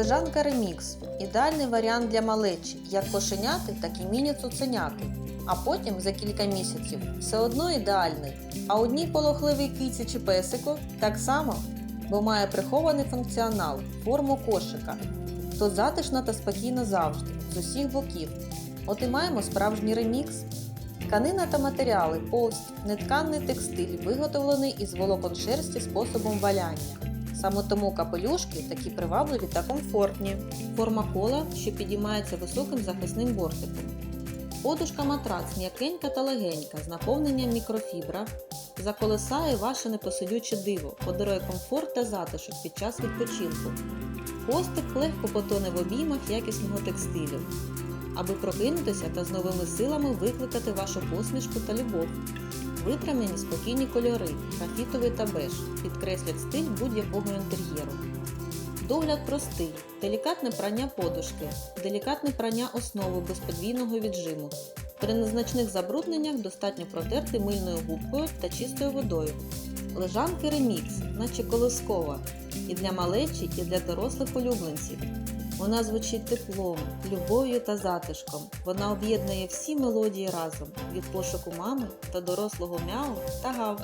Лежанка ремікс ідеальний варіант для малечі, як кошеняти, так і міні-цуценяти. А потім за кілька місяців все одно ідеальний. А одній полохливій киці чи песику так само, бо має прихований функціонал, форму кошика. То затишно та спокійно завжди, з усіх боків. От і маємо справжній ремікс. Тканина та матеріали повсть, нетканний текстиль, виготовлений із волокон шерсті способом валяння. Саме тому капелюшки такі привабливі та комфортні. Форма кола, що підіймається високим захисним бортиком. Подушка матрац м'якенька та легенька з наповненням мікрофібра. Заколисає ваше непосидюче диво, подарує комфорт та затишок під час відпочинку. Хвостик легко потоне в обіймах якісного текстилю, аби прокинутися та з новими силами викликати вашу посмішку та любов. Витрамлені спокійні кольори, графітовий та беж, підкреслять стиль будь-якого інтер'єру. Догляд простий, делікатне прання подушки, делікатне прання основи без подвійного віджиму. При незначних забрудненнях достатньо протерти мильною губкою та чистою водою. Лежанки ремікс, наче колискова, і для малечі, і для дорослих улюбленців. Вона звучить теплом, любов'ю та затишком. Вона об'єднує всі мелодії разом від пошуку мами та дорослого мяу та гав.